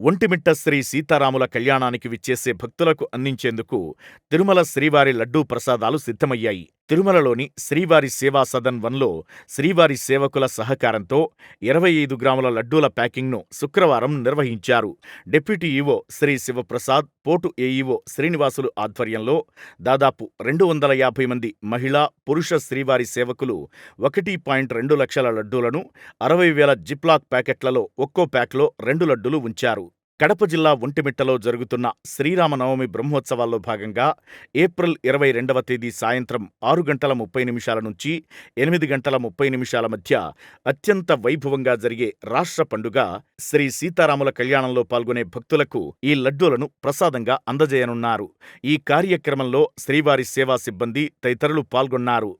ఒంటిమిట్ట శ్రీ సీతారాముల కళ్యాణానికి విచ్చేసే భక్తులకు అందించేందుకు తిరుమల శ్రీవారి లడ్డూ ప్రసాదాలు సిద్ధమయ్యాయి. తిరుమలలోని శ్రీవారి సేవా సదన్ వన్లో శ్రీవారి సేవకుల సహకారంతో ఇరవై ఐదు గ్రాముల లడ్డూల ప్యాకింగ్ను శుక్రవారం నిర్వహించారు. Deputy EO Shri Sivaprasad, port AEO Srinivasulu ఆధ్వర్యంలో దాదాపు రెండు వందల యాభై మంది మహిళా, పురుష శ్రీవారి సేవకులు ఒకటి పాయింట్ రెండు లక్షల లడ్డూలను అరవై వేల జిప్లాక్ ప్యాకెట్లలో ఒక్కో ప్యాక్లో రెండు లడ్డూలు ఉంచారు. కడప జిల్లా ఒంటిమిట్టలో జరుగుతున్న శ్రీరామనవమి బ్రహ్మోత్సవాల్లో భాగంగా ఏప్రిల్ ఇరవై రెండవ తేదీ సాయంత్రం ఆరు గంటల ముప్పై నిమిషాల నుంచి ఎనిమిది గంటల ముప్పై నిమిషాల మధ్య అత్యంత వైభవంగా జరిగే రాష్ట్ర పండుగ శ్రీ సీతారాముల కళ్యాణంలో పాల్గొనే భక్తులకు ఈ లడ్డూలను ప్రసాదంగా అందజేయనున్నారు. ఈ కార్యక్రమంలో శ్రీవారి సేవా సిబ్బంది తదితరులు పాల్గొన్నారు.